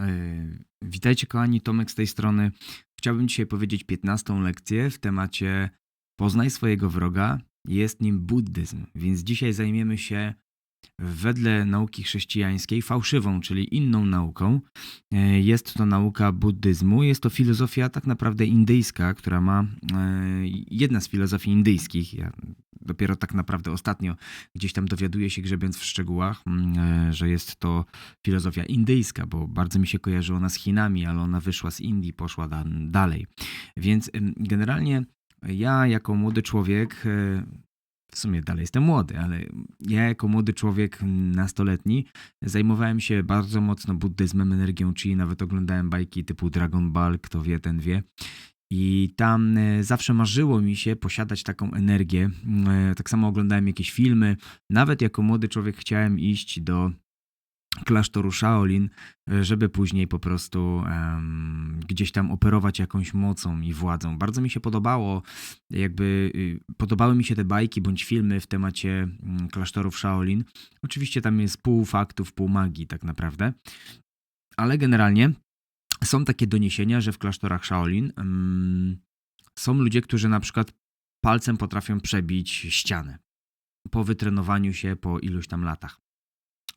Yy, Witajcie kochani, Tomek z tej strony. Chciałbym dzisiaj powiedzieć 15 lekcję w temacie Poznaj swojego wroga, jest nim buddyzm. Więc dzisiaj zajmiemy się wedle nauki chrześcijańskiej fałszywą, czyli inną nauką. Yy, Jest to nauka buddyzmu, jest to filozofia tak naprawdę indyjska, która ma yy, jedna z filozofii indyjskich. Ja dopiero tak naprawdę ostatnio gdzieś tam dowiaduję się, grzebiąc w szczegółach, mm, że jest to filozofia indyjska, bo bardzo mi się kojarzy ona z Chinami, ale ona wyszła z Indii, poszła da- dalej. Więc generalnie ja jako młody człowiek, e, w sumie dalej jestem młody, ale ja jako młody człowiek nastoletni zajmowałem się bardzo mocno buddyzmem, energią chi, nawet oglądałem bajki typu Dragon Ball, kto wie, ten wie. I tam e, zawsze marzyło mi się posiadać taką energię. E, Tak samo oglądałem jakieś filmy. Nawet jako młody człowiek chciałem iść do klasztoru Shaolin, e, żeby później po prostu em, gdzieś tam operować jakąś mocą i władzą. Bardzo mi się podobało, jakby y, podobały mi się te bajki bądź filmy w temacie mm, klasztorów Shaolin. Oczywiście tam jest pół faktów, pół magii tak naprawdę. Ale generalnie są takie doniesienia, że w klasztorach Shaolin mm, są ludzie, którzy na przykład palcem potrafią przebić ścianę po wytrenowaniu się po iluś tam latach.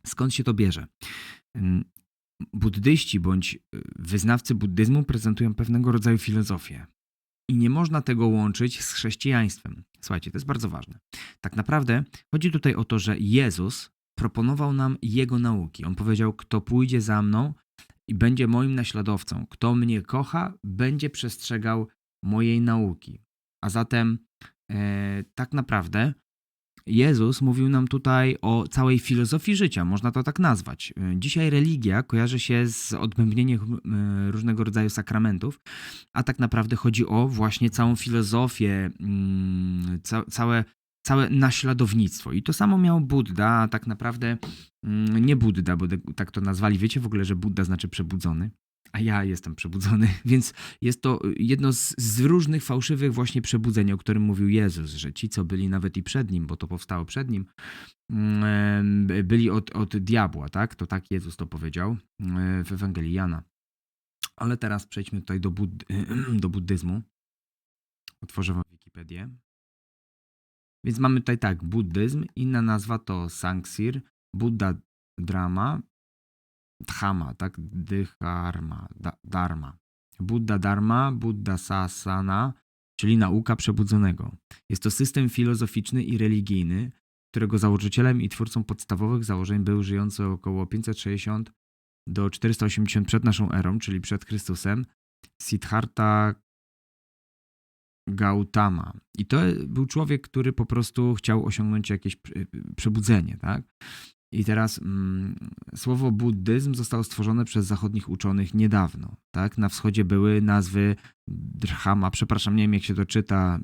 Skąd się to bierze? Buddyści bądź y, wyznawcy buddyzmu prezentują pewnego rodzaju filozofię. I nie można tego łączyć z chrześcijaństwem. Słuchajcie, to jest bardzo ważne. Tak naprawdę chodzi tutaj o to, że Jezus proponował nam Jego nauki. On powiedział: Kto pójdzie za mną i będzie moim naśladowcą, kto mnie kocha, będzie przestrzegał mojej nauki. A zatem, e, tak naprawdę, Jezus mówił nam tutaj o całej filozofii życia, można to tak nazwać. Dzisiaj religia kojarzy się z odbębnieniem e, różnego rodzaju sakramentów, a tak naprawdę chodzi o właśnie całą filozofię, mm, ca całe, całe naśladownictwo. I to samo miał Buddha, a tak naprawdę mm, nie Buddha, bo tak to nazwali. Wiecie w ogóle, że Buddha znaczy przebudzony? A ja jestem przebudzony, więc jest to jedno z, z różnych fałszywych właśnie przebudzeń, o którym mówił Jezus, że ci, co byli nawet i przed nim, bo to powstało przed nim, mm, byli od, od diabła, tak? To tak Jezus to powiedział e, w Ewangelii Jana. Ale teraz przejdźmy tutaj do, bud do buddyzmu. Otworzę wam Wikipedię. Więc mamy tutaj tak, buddyzm, inna nazwa to Sanksir, Buddha Drama, Dhama, tak? Dhykarma, da, Dharma. Buddha Dharma, Buddha Sasana, czyli nauka przebudzonego. Jest to system filozoficzny i religijny, którego założycielem i twórcą podstawowych założeń był żyjący około 560 do 480 przed naszą erą, czyli przed Chrystusem, Siddhartha Gautama. I to był człowiek, który po prostu chciał osiągnąć jakieś prze- przebudzenie, tak? I teraz mm, słowo buddyzm zostało stworzone przez zachodnich uczonych niedawno, tak? Na wschodzie były nazwy Drhama, przepraszam, nie wiem jak się to czyta,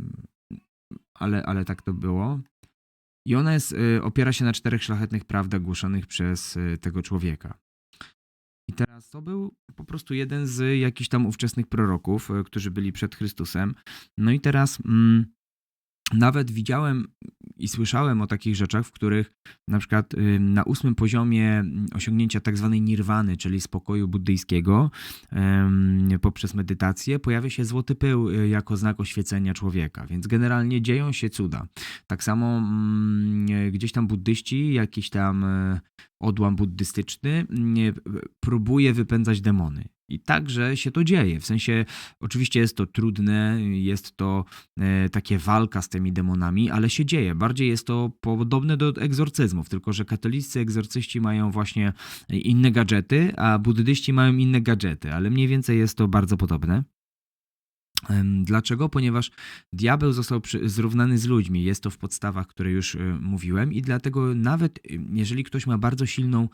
ale, ale tak to było. I ona jest, y, opiera się na czterech szlachetnych prawdach głoszonych przez y, tego człowieka. I teraz to był po prostu jeden z jakichś tam ówczesnych proroków, y, którzy byli przed Chrystusem. No i teraz mm, nawet widziałem i słyszałem o takich rzeczach, w których na przykład na ósmym poziomie osiągnięcia tak zwanej nirwany, czyli spokoju buddyjskiego, poprzez medytację, pojawia się złoty pył y, jako znak oświecenia człowieka. Więc generalnie dzieją się cuda. Tak samo mm, y, gdzieś tam buddyści, jakiś tam y, odłam buddystyczny próbuje wypędzać demony. I także się to dzieje. W sensie, oczywiście jest to trudne, jest to e, takie walka z tymi demonami, ale się dzieje. Bardziej jest to podobne do egzorcyzmów, tylko że katoliccy egzorcyści mają właśnie inne gadżety, a buddyści mają inne gadżety, ale mniej więcej jest to bardzo podobne. Dlaczego? Ponieważ diabeł został zrównany z ludźmi. Jest to w podstawach, które już y, mówiłem, i dlatego nawet y, jeżeli ktoś ma bardzo silną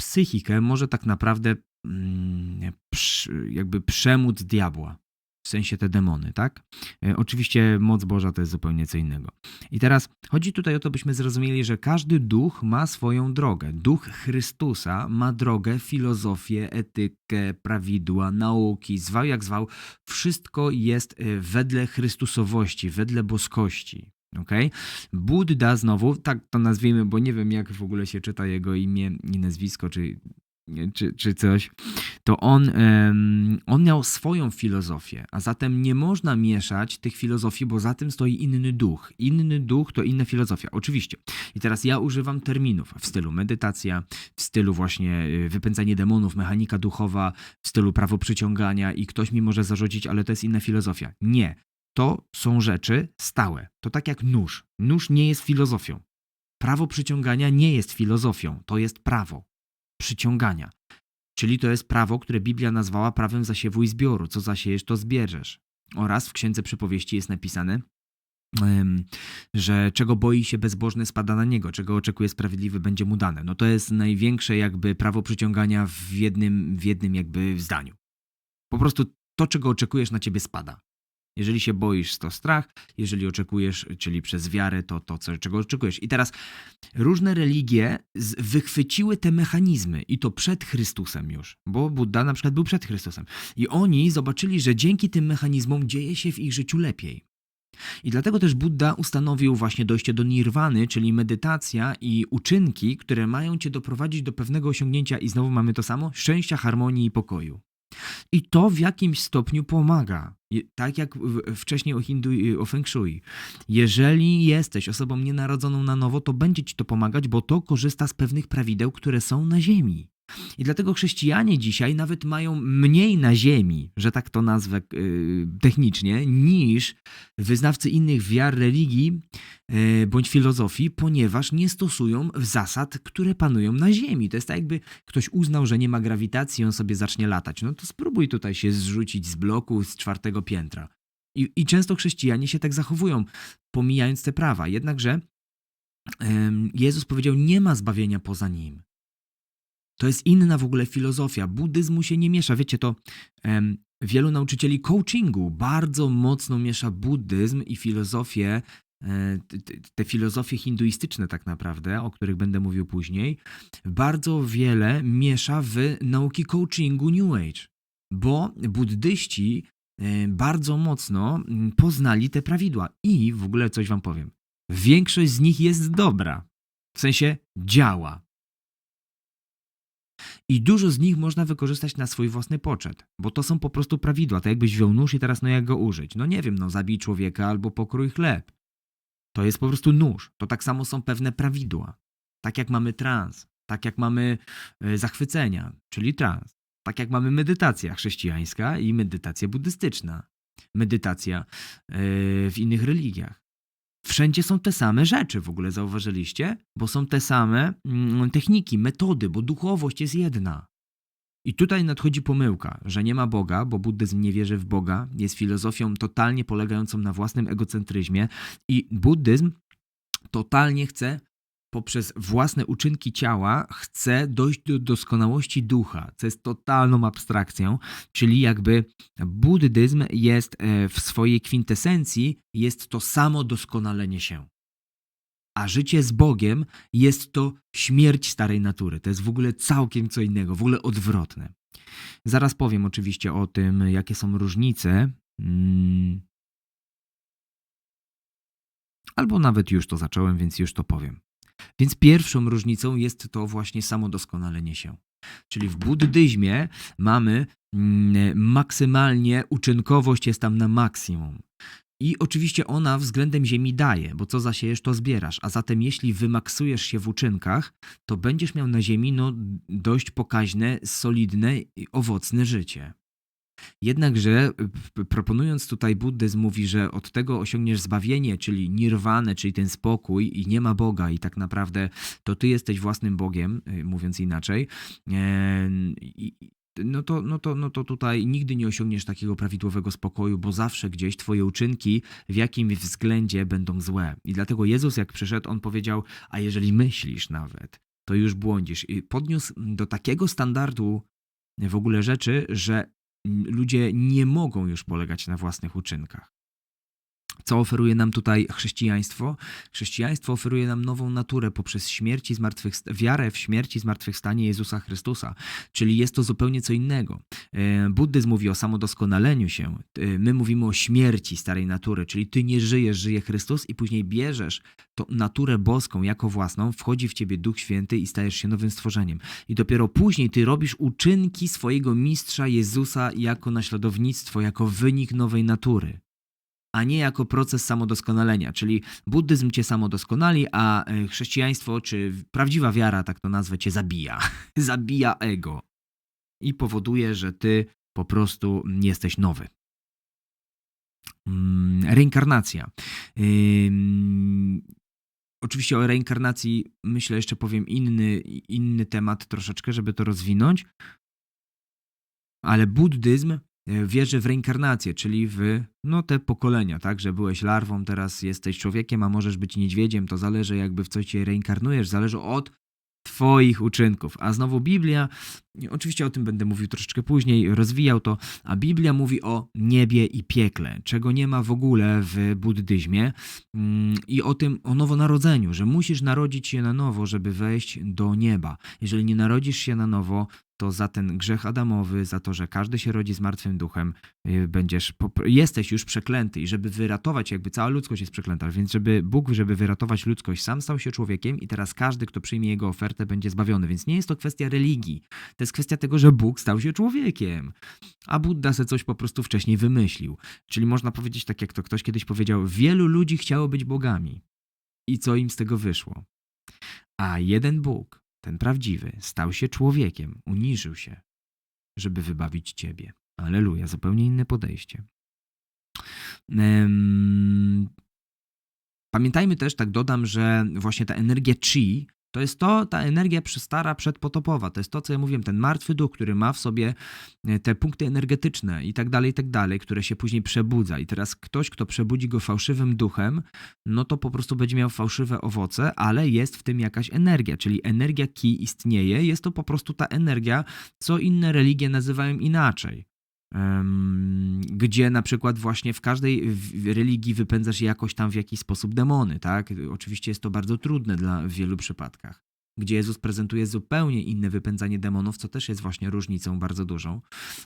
psychikę, może tak naprawdę jakby przemóc diabła. W sensie te demony, tak? E, Oczywiście moc Boża to jest zupełnie co innego. I teraz chodzi tutaj o to, byśmy zrozumieli, że każdy duch ma swoją drogę. Duch Chrystusa ma drogę, filozofię, etykę, prawidła, nauki, zwał jak zwał. Wszystko jest e, wedle Chrystusowości, wedle boskości. Okay? Buddha znowu, tak to nazwijmy, bo nie wiem jak w ogóle się czyta jego imię i nazwisko, czy czy, czy coś, to on, on miał swoją filozofię, a zatem nie można mieszać tych filozofii, bo za tym stoi inny duch. Inny duch to inna filozofia, oczywiście. I teraz ja używam terminów w stylu medytacja, w stylu właśnie y, wypędzanie demonów, mechanika duchowa, w stylu prawo przyciągania i ktoś mi może zarzucić, ale to jest inna filozofia. Nie. To są rzeczy stałe. To tak jak nóż. Nóż nie jest filozofią. Prawo przyciągania nie jest filozofią, to jest prawo przyciągania. Czyli to jest prawo, które Biblia nazwała prawem zasiewu i zbioru. Co zasiejesz, to zbierzesz. Oraz w Księdze Przypowieści jest napisane, że czego boi się bezbożny spada na niego, czego oczekuje sprawiedliwy będzie mu dane. No to jest największe jakby prawo przyciągania w jednym, w jednym jakby zdaniu. Po prostu to, czego oczekujesz na ciebie spada. Jeżeli się boisz, to strach. Jeżeli oczekujesz, czyli przez wiarę, to to, co- czego oczekujesz. I teraz różne religie wychwyciły te mechanizmy i to przed Chrystusem już, bo Buddha na przykład był przed Chrystusem. I oni zobaczyli, że dzięki tym mechanizmom dzieje się w ich życiu lepiej. I dlatego też Buddha ustanowił właśnie dojście do nirwany, czyli medytacja i uczynki, które mają cię doprowadzić do pewnego osiągnięcia, i znowu mamy to samo, szczęścia, harmonii i pokoju. I to w jakimś stopniu pomaga. Tak jak wcześniej o hindu, o feng shui. Jeżeli jesteś osobą nienarodzoną na nowo, to będzie ci to pomagać, bo to korzysta z pewnych prawideł, które są na ziemi. I dlatego chrześcijanie dzisiaj nawet mają mniej na ziemi, że tak to nazwę yy, technicznie, niż wyznawcy innych wiar, religii yy, bądź filozofii, ponieważ nie stosują zasad, które panują na ziemi. To jest tak, jakby ktoś uznał, że nie ma grawitacji, on sobie zacznie latać. No to spróbuj tutaj się zrzucić z bloku z czwartego piętra. I, I często chrześcijanie się tak zachowują, pomijając te prawa. Jednakże Jezus powiedział, nie ma zbawienia poza nim. To jest inna w ogóle filozofia. Buddyzmu się nie miesza. Wiecie, to em, wielu nauczycieli coachingu bardzo mocno miesza buddyzm i filozofię, e, te filozofie hinduistyczne tak naprawdę, o których będę mówił później, bardzo wiele miesza w nauki coachingu New Age. Bo buddyści e, bardzo mocno poznali te prawidła. I w ogóle coś wam powiem. Większość z nich jest dobra. W sensie działa. I dużo z nich można wykorzystać na swój własny poczet, bo to są po prostu prawidła. Tak jakbyś wziął nóż i teraz no jak go użyć? No nie wiem, no zabij człowieka albo pokrój chleb. To jest po prostu nóż. To tak samo są pewne prawidła. Tak jak mamy trans, tak jak mamy e, zachwycenia, czyli trans, tak jak mamy medytacja chrześcijańska i medytacja buddystyczna, medytacja e, w innych religiach. Wszędzie są te same rzeczy, w ogóle zauważyliście? Bo są te same mm, techniki, metody, bo duchowość jest jedna. I tutaj nadchodzi pomyłka, że nie ma Boga, bo buddyzm nie wierzy w Boga, jest filozofią totalnie polegającą na własnym egocentryzmie i buddyzm totalnie chce poprzez własne uczynki ciała chce dojść do doskonałości ducha, co jest totalną abstrakcją, czyli jakby buddyzm jest e, w swojej kwintesencji jest to samo doskonalenie się. A życie z Bogiem jest to śmierć starej natury. To jest w ogóle całkiem co innego, w ogóle odwrotne. Zaraz powiem oczywiście o tym, jakie są różnice. Mm. Albo nawet już to zacząłem, więc już to powiem. Więc pierwszą różnicą jest to właśnie samodoskonalenie się. Czyli w buddyzmie mamy mm, maksymalnie uczynkowość jest tam na maksimum. I oczywiście ona względem ziemi daje, bo co zasiejesz, to zbierasz. A zatem jeśli wymaksujesz się w uczynkach, to będziesz miał na ziemi no, dość pokaźne, solidne i owocne życie. Jednakże p- proponując tutaj buddyzm mówi, że od tego osiągniesz zbawienie, czyli nirwanę, czyli ten spokój i nie ma Boga i tak naprawdę to ty jesteś własnym Bogiem, y, mówiąc inaczej. E, No to, no, to, no to tutaj nigdy nie osiągniesz takiego prawidłowego spokoju, bo zawsze gdzieś twoje uczynki w jakimś względzie będą złe. I dlatego Jezus, jak przyszedł, on powiedział: A jeżeli myślisz nawet, to już błądzisz. I podniósł do takiego standardu w ogóle rzeczy, że ludzie nie mogą już polegać na własnych uczynkach. Co oferuje nam tutaj chrześcijaństwo? Chrześcijaństwo oferuje nam nową naturę poprzez śmierć i zmartwychwst- wiarę w śmierć i zmartwychwstanie Jezusa Chrystusa, czyli jest to zupełnie co innego. E, Buddyzm mówi o samodoskonaleniu się, e, my mówimy o śmierci starej natury, czyli ty nie żyjesz, żyje Chrystus i później bierzesz tą naturę boską jako własną, wchodzi w ciebie Duch Święty i stajesz się nowym stworzeniem. I dopiero później ty robisz uczynki swojego mistrza Jezusa jako naśladownictwo, jako wynik nowej natury a nie jako proces samodoskonalenia. Czyli buddyzm cię samodoskonali, a e, chrześcijaństwo, czy prawdziwa wiara, tak to nazwę, cię zabija. zabija ego. I powoduje, że ty po prostu jesteś nowy. Mm, Reinkarnacja. Oczywiście o reinkarnacji myślę jeszcze powiem inny, inny temat troszeczkę, żeby to rozwinąć. Ale buddyzm wierzy w reinkarnację, czyli w no, te pokolenia, tak, że byłeś larwą, teraz jesteś człowiekiem, a możesz być niedźwiedziem, to zależy jakby w co cię reinkarnujesz, zależy od twoich uczynków. A znowu Biblia, oczywiście o tym będę mówił troszeczkę później, rozwijał to, a Biblia mówi o niebie i piekle, czego nie ma w ogóle w buddyzmie mm, i o tym, o nowonarodzeniu, że musisz narodzić się na nowo, żeby wejść do nieba. Jeżeli nie narodzisz się na nowo, to za ten grzech Adamowy, za to, że każdy się rodzi z martwym duchem, y, będziesz, jesteś już przeklęty i żeby wyratować, jakby cała ludzkość jest przeklęta, więc żeby Bóg, żeby wyratować ludzkość, sam stał się człowiekiem i teraz każdy, kto przyjmie jego ofertę, będzie zbawiony. Więc nie jest to kwestia religii, to jest kwestia tego, że Bóg stał się człowiekiem, a Buddha se coś po prostu wcześniej wymyślił. Czyli można powiedzieć tak, jak to ktoś kiedyś powiedział, wielu ludzi chciało być bogami. I co im z tego wyszło? A jeden Bóg, ten prawdziwy, stał się człowiekiem, uniżył się, żeby wybawić ciebie. Aleluja, zupełnie inne podejście. Pamiętajmy też, tak dodam, że właśnie ta energia chi to jest to, ta energia stara przedpotopowa. To jest to, co ja mówiłem, ten martwy duch, który ma w sobie e, te punkty energetyczne i tak dalej, i tak dalej, które się później przebudza. I teraz ktoś, kto przebudzi go fałszywym duchem, no to po prostu będzie miał fałszywe owoce, ale jest w tym jakaś energia, czyli energia ki istnieje. Jest to po prostu ta energia, co inne religie nazywają inaczej. Gdzie na przykład właśnie w każdej religii wypędzasz jakoś tam w jakiś sposób demony, tak? Oczywiście jest to bardzo trudne dla w wielu przypadkach. Gdzie Jezus prezentuje zupełnie inne wypędzanie demonów, co też jest właśnie różnicą bardzo dużą,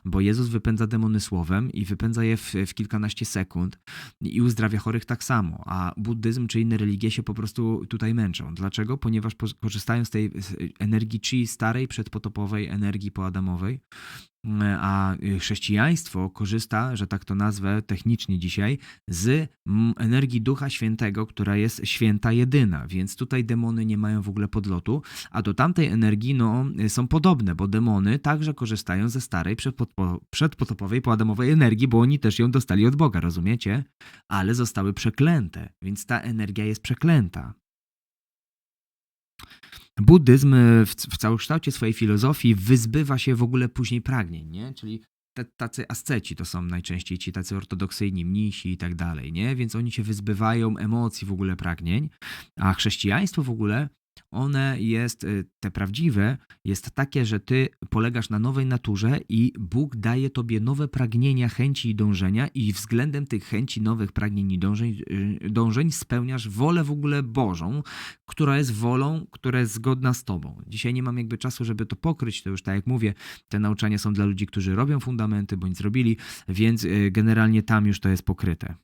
bo Jezus wypędza demony słowem i wypędza je w, w kilkanaście sekund i uzdrawia chorych tak samo, a buddyzm czy inne religie się po prostu tutaj męczą. Dlaczego? Ponieważ po- korzystają z tej energii chi starej, przedpotopowej, energii poadamowej, a chrześcijaństwo korzysta, że tak to nazwę technicznie dzisiaj, z mm, energii Ducha Świętego, która jest święta jedyna, więc tutaj demony nie mają w ogóle podlotu, a do tamtej energii no, są podobne, bo demony także korzystają ze starej przedpotopowej, poadamowej energii, bo oni też ją dostali od Boga, rozumiecie? Ale zostały przeklęte, więc ta energia jest przeklęta. Buddyzm e, w, w całokształcie swojej filozofii wyzbywa się w ogóle później pragnień, nie? Czyli tacy asceci to są najczęściej ci tacy ortodoksyjni mnisi i tak dalej, nie? Więc oni się wyzbywają emocji w ogóle pragnień, a chrześcijaństwo w ogóle one jest, y, te prawdziwe, jest takie, że ty polegasz na nowej naturze i Bóg daje tobie nowe pragnienia, chęci i dążenia i względem tych chęci, nowych pragnień i dążeń, y, dążeń spełniasz wolę w ogóle Bożą, która jest wolą, która jest zgodna z tobą. Dzisiaj nie mam jakby czasu, żeby to pokryć, to już tak jak mówię, te nauczania są dla ludzi, którzy robią fundamenty, bądź zrobili, więc y, generalnie tam już to jest pokryte.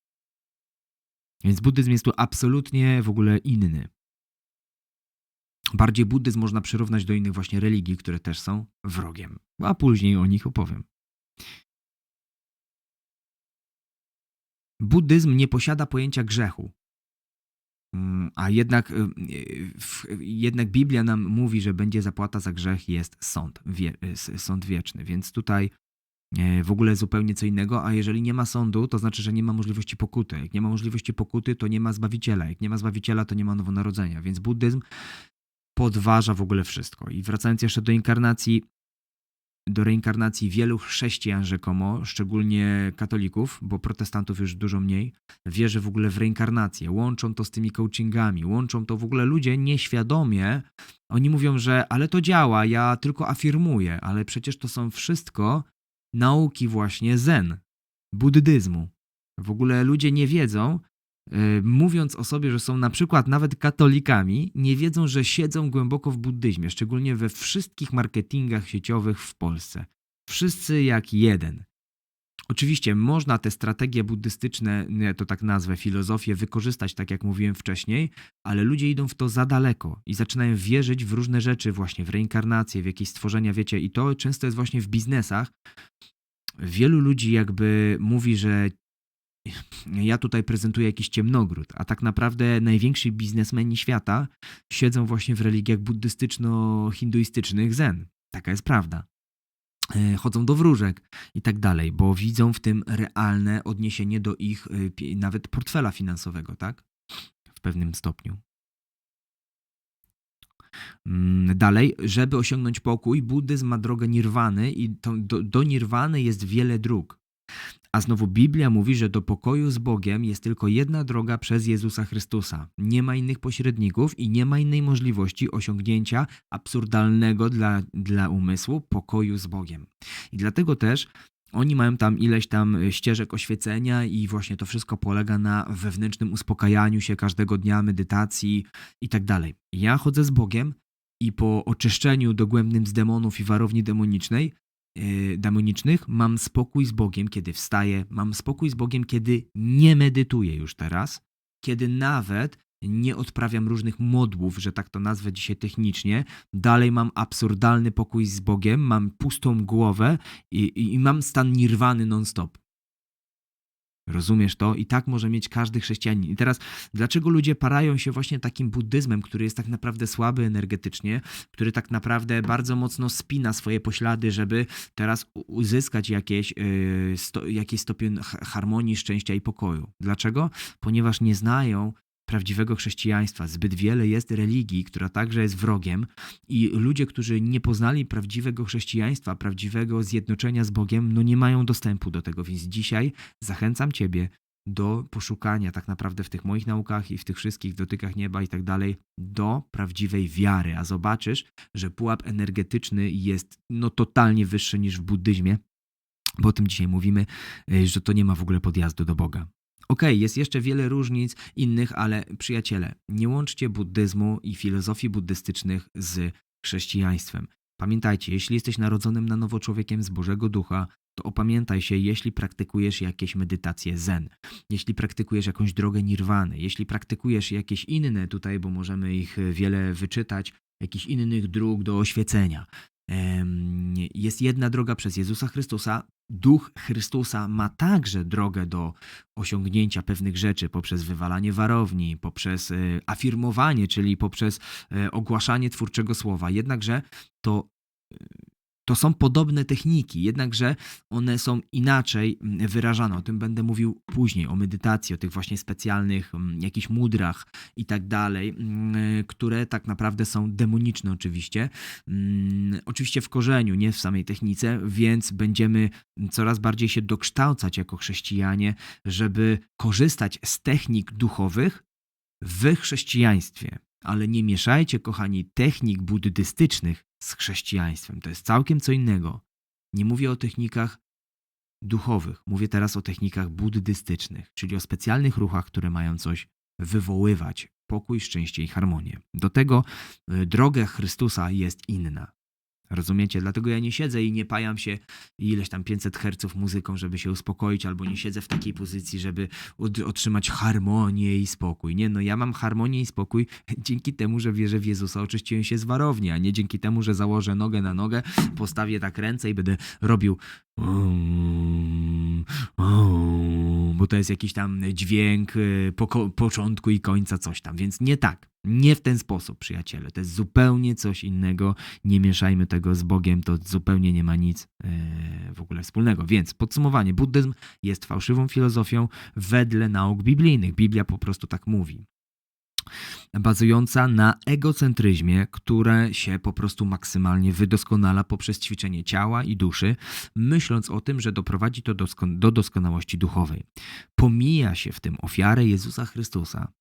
Więc buddyzm jest tu absolutnie w ogóle inny. Bardziej buddyzm można przyrównać do innych właśnie religii, które też są wrogiem. A później o nich opowiem. Buddyzm nie posiada pojęcia grzechu. Mm, A jednak, y, jednak Biblia nam mówi, że będzie zapłata za grzech jest sąd, wie, y, sąd wieczny. Więc tutaj e, w ogóle zupełnie co innego, a jeżeli nie ma sądu, to znaczy, że nie ma możliwości pokuty. Jak nie ma możliwości pokuty, to nie ma Zbawiciela. Jak nie ma Zbawiciela, to nie ma nowonarodzenia. Więc buddyzm podważa w ogóle wszystko. I wracając jeszcze do inkarnacji, do reinkarnacji wielu chrześcijan rzekomo, szczególnie katolików, bo protestantów już dużo mniej, wierzy w ogóle w reinkarnację. Łączą to z tymi coachingami, łączą to w ogóle ludzie nieświadomie. Oni mówią, że ale to działa, ja tylko afirmuję, ale przecież to są wszystko nauki właśnie zen, buddyzmu. W ogóle ludzie nie wiedzą, mówiąc o sobie, że są na przykład nawet katolikami, nie wiedzą, że siedzą głęboko w buddyzmie, szczególnie we wszystkich marketingach sieciowych w Polsce. Wszyscy jak jeden. Oczywiście można te strategie buddystyczne, nie, to tak nazwę, filozofię, wykorzystać, tak jak mówiłem wcześniej, ale ludzie idą w to za daleko i zaczynają wierzyć w różne rzeczy, właśnie w reinkarnację, w jakieś stworzenia, wiecie, i to często jest właśnie w biznesach. Wielu ludzi jakby mówi, że ja tutaj prezentuję jakiś ciemnogród, a tak naprawdę najwięksi biznesmeni świata siedzą właśnie w religiach buddystyczno-hinduistycznych zen. Taka jest prawda. E, chodzą do wróżek i tak dalej, bo widzą w tym realne odniesienie do ich e, nawet portfela finansowego, tak? W pewnym stopniu. Mm, dalej, żeby osiągnąć pokój, buddyzm ma drogę nirwany i to, do, do nirwany jest wiele dróg. A znowu Biblia mówi, że do pokoju z Bogiem jest tylko jedna droga przez Jezusa Chrystusa. Nie ma innych pośredników i nie ma innej możliwości osiągnięcia absurdalnego dla, dla umysłu pokoju z Bogiem. I dlatego też oni mają tam ileś tam ścieżek oświecenia i właśnie to wszystko polega na wewnętrznym uspokajaniu się każdego dnia, medytacji i tak dalej. Ja chodzę z Bogiem i po oczyszczeniu dogłębnym z demonów i warowni demonicznej demonicznych, mam spokój z Bogiem, kiedy wstaję, mam spokój z Bogiem, kiedy nie medytuję już teraz, kiedy nawet nie odprawiam różnych modłów, że tak to nazwę dzisiaj technicznie, dalej mam absurdalny pokój z Bogiem, mam pustą głowę i, i, i mam stan nirwany non-stop. Rozumiesz to? I tak może mieć każdy chrześcijanin. I teraz, dlaczego ludzie parają się właśnie takim buddyzmem, który jest tak naprawdę słaby energetycznie, który tak naprawdę bardzo mocno spina swoje poślady, żeby teraz uzyskać jakieś, yy, sto, jakieś stopień harmonii, szczęścia i pokoju. Dlaczego? Ponieważ nie znają prawdziwego chrześcijaństwa. Zbyt wiele jest religii, która także jest wrogiem, i ludzie, którzy nie poznali prawdziwego chrześcijaństwa, prawdziwego zjednoczenia z Bogiem, no nie mają dostępu do tego. Więc dzisiaj zachęcam Ciebie do poszukania tak naprawdę w tych moich naukach i w tych wszystkich dotykach nieba i tak dalej, do prawdziwej wiary, a zobaczysz, że pułap energetyczny jest no totalnie wyższy niż w buddyzmie, bo o tym dzisiaj mówimy, y, że to nie ma w ogóle podjazdu do Boga. Okej, okay, jest jeszcze wiele różnic innych, ale przyjaciele, nie łączcie buddyzmu i filozofii buddystycznych z chrześcijaństwem. Pamiętajcie, jeśli jesteś narodzonym na nowo człowiekiem z Bożego Ducha, to opamiętaj się, jeśli praktykujesz jakieś medytacje zen, jeśli praktykujesz jakąś drogę nirwany, jeśli praktykujesz jakieś inne tutaj, bo możemy ich wiele wyczytać, jakichś innych dróg do oświecenia. Jest jedna droga przez Jezusa Chrystusa, Duch Chrystusa ma także drogę do osiągnięcia pewnych rzeczy poprzez wywalanie warowni, poprzez e, afirmowanie, czyli poprzez e, ogłaszanie twórczego słowa. Jednakże to to są podobne techniki, jednakże one są inaczej mm, wyrażane. O tym będę mówił później, o medytacji, o tych właśnie specjalnych mm, jakichś mudrach i tak dalej, mm, które tak naprawdę są demoniczne oczywiście. Oczywiście w korzeniu, nie w samej technice, więc będziemy coraz bardziej się dokształcać jako chrześcijanie, żeby korzystać z technik duchowych w chrześcijaństwie. Ale nie mieszajcie, kochani, technik buddystycznych z chrześcijaństwem. To jest całkiem co innego. Nie mówię o technikach duchowych, mówię teraz o technikach buddystycznych, czyli o specjalnych ruchach, które mają coś wywoływać pokój, szczęście i harmonię. Do tego y, droga Chrystusa jest inna. Rozumiecie? Dlatego ja nie siedzę i nie pajam się ileś tam 500 herców muzyką, żeby się uspokoić, albo nie siedzę w takiej pozycji, żeby otrzymać harmonię i spokój. Nie, no ja mam harmonię i spokój dzięki temu, że wierzę w Jezusa, oczyściłem się z warowni, a nie dzięki temu, że założę nogę na nogę, postawię tak ręce i będę robił bo to jest jakiś tam dźwięk y, po początku i końca coś tam, więc nie tak. Nie w ten sposób, przyjaciele. To jest zupełnie coś innego. Nie mieszajmy tego z Bogiem, to zupełnie nie ma nic e, w ogóle wspólnego. Więc podsumowanie: buddyzm jest fałszywą filozofią wedle nauk biblijnych. Biblia po prostu tak mówi bazująca na egocentryzmie, które się po prostu maksymalnie wydoskonala poprzez ćwiczenie ciała i duszy, myśląc o tym, że doprowadzi to do doskonałości duchowej. Pomija się w tym ofiarę Jezusa Chrystusa,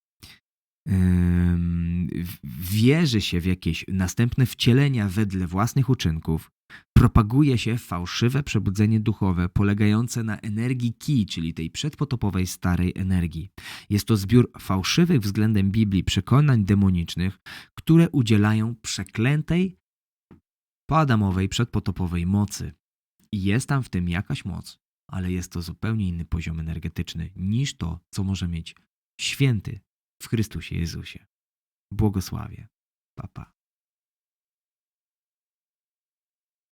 wierzy się w jakieś następne wcielenia wedle własnych uczynków, Propaguje się fałszywe przebudzenie duchowe polegające na energii ki, czyli tej przedpotopowej starej energii. Jest to zbiór fałszywych względem Biblii przekonań demonicznych, które udzielają przeklętej poadamowej przedpotopowej mocy. I jest tam w tym jakaś moc, ale jest to zupełnie inny poziom energetyczny niż to, co może mieć święty w Chrystusie Jezusie. Błogosławie. Pa, pa.